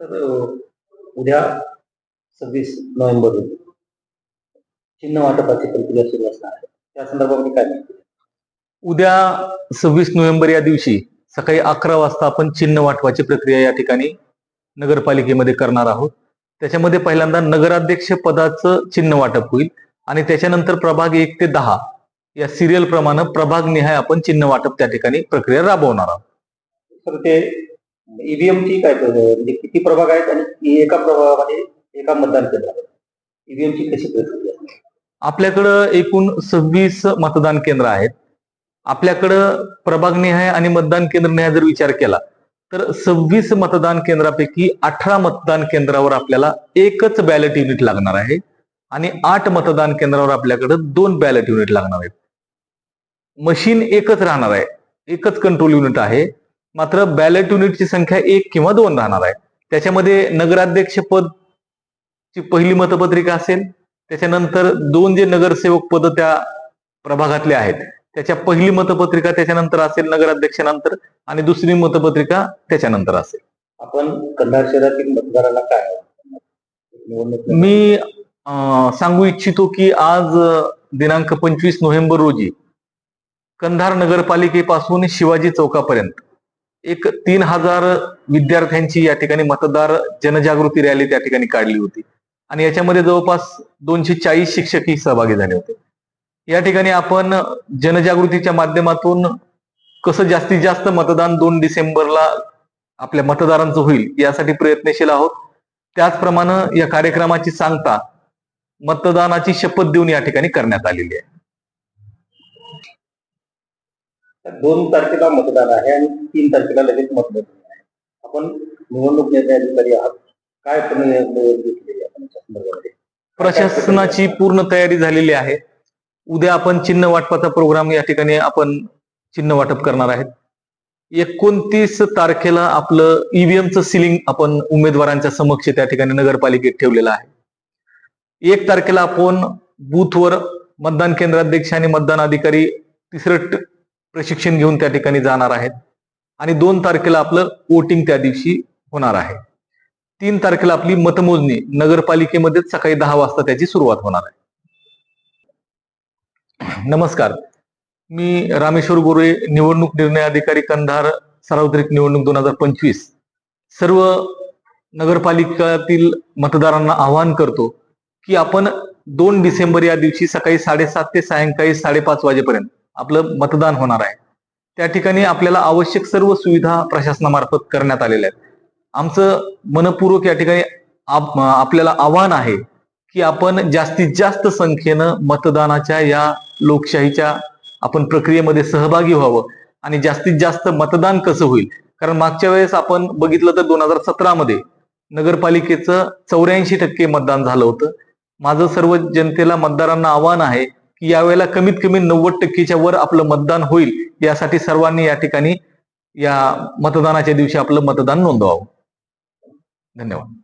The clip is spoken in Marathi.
तर उद्या सव्वीस नोव्हेंबर रोजी चिन्ह वाटपाची प्रक्रिया सुरू असणार आहे. त्या संदर्भामध्ये काय माहिती उद्या सव्वीस नोव्हेंबर या दिवशी सकाळी अकरा वाजता आपण चिन्ह वाटपाची प्रक्रिया या ठिकाणी नगरपालिकेमध्ये करणार आहोत. त्याच्यामध्ये पहिल्यांदा नगराध्यक्ष पदाचं चिन्ह वाटप होईल आणि त्याच्यानंतर प्रभाग एक ते दहा या सिरियल प्रमाणे प्रभाग निहाय आपण चिन्ह वाटप त्या ठिकाणी प्रक्रिया राबवणार आहोत. तर ते ईव्हीएम ची काय म्हणजे किती प्रभाग आहेत आणि एका प्रभागामध्ये एका मतदान केंद्रावर ईव्हीएम ची कशी प्रक्रिया आहे? आपल्याकडं एकूण सव्वीस मतदान केंद्र आहेत. आपल्याकडं प्रभागनिहाय आणि मतदान केंद्रनिहाय जर विचार केला तर सव्वीस मतदान केंद्रापैकी अठरा मतदान केंद्रावर आपल्याला एकच बॅलेट युनिट लागणार आहे आणि आठ मतदान केंद्रावर आपल्याकडं दोन बॅलेट युनिट लागणार आहेत. मशीन एकच राहणार आहे. एकच कंट्रोल युनिट आहे. मात्र बॅलेट युनिटची संख्या एक किंवा दोन राहणार आहे. त्याच्यामध्ये नगराध्यक्ष पद ची पहिली मतपत्रिका असेल त्याच्यानंतर दोन जे नगरसेवक पद त्या प्रभागातले आहेत त्याच्या पहिली मतपत्रिका त्याच्यानंतर असेल नगराध्यक्षानंतर आणि दुसरी मतपत्रिका त्याच्यानंतर असेल. आपण कंधार शहरातील मतदारांना काय मी सांगू इच्छितो की आज दिनांक पंचवीस नोव्हेंबर रोजी कंधार नगरपालिकेपासून शिवाजी चौकापर्यंत एक तीन हजार विद्यार्थ्यांची या ठिकाणी मतदार जनजागृती रॅली त्या ठिकाणी काढली होती. आणि याच्यामध्ये जवळपास दोनशे चाळीस शिक्षकही सहभागी झाले होते. या ठिकाणी आपण जनजागृतीच्या माध्यमातून कसं जास्तीत जास्त मतदान दोन डिसेंबरला आपल्या मतदारांचं होईल यासाठी प्रयत्नशील आहोत. त्याचप्रमाणे या कार्यक्रमाची सांगता मतदानाची शपथ देऊन या ठिकाणी करण्यात आलेली आहे. दोन तारखेला मतदान आहे आणि तीन तारखेला लगेच मतदान आहे. आपण निवडणूक निर्णय अधिकारी आहात. काय घेतलेली आपण संदर्भामध्ये? प्रशासनाची पूर्ण तयारी झालेली आहे. उद्या आपण चिन्ह वाटपाचा प्रोग्राम या ठिकाणी आपण चिन्ह वाटप करणार आहेत. एकोणतीस तारखेला आपलं ईव्हीएमचं सिलिंग आपण उमेदवारांच्या समक्ष त्या ठिकाणी नगरपालिकेत ठेवलेलं आहे. एक तारखेला आपण बूथवर मतदान केंद्राध्यक्ष आणि मतदान अधिकारी तिसरं प्रशिक्षण घेऊन त्या ठिकाणी जाणार आहेत. आणि दोन तारखेला आपलं वोटिंग त्या दिवशी होणार आहे. तीन तारखेला आपली मतमोजणी नगरपालिकेमध्ये सकाळी दहा वाजता त्याची सुरुवात होणार आहे. नमस्कार. मी रामेश्वर गोरे निवडणूक निर्णय अधिकारी कंधार सार्वत्रिक निवडणूक दोन हजार पंचवीस. सर्व नगरपालिकातील मतदारांना आवाहन करतो की आपण दोन डिसेंबर या दिवशी सकाळी साडेसात ते सायंकाळी साडेपाच वाजेपर्यंत आपलं मतदान होणार आहे. त्या ठिकाणी आपल्याला आवश्यक सर्व सुविधा प्रशासनामार्फत करण्यात आलेल्या आहेत. आमचं मनपूर्वक या ठिकाणी आप- आपल्याला आव्हान आहे की आपण जास्तीत जास्त संख्येनं मतदानाच्या या लोकशाहीच्या आपण प्रक्रियेमध्ये सहभागी व्हावं आणि जास्तीत जास्त मतदान कसं होईल? कारण मागच्या वेळेस आपण बघितलं तर दोन हजार सतरामध्ये नगरपालिकेचं चौऱ्याऐंशी टक्के मतदान झालं होतं. माझं सर्व जनतेला मतदारांना आव्हान आहे की यावेळेला कमीत कमी नव्वद टक्केच्या वर आपलं मतदान होईल यासाठी सर्वांनी या ठिकाणी या मतदानाच्या दिवशी आपलं मतदान नोंदवावं. धन्यवाद.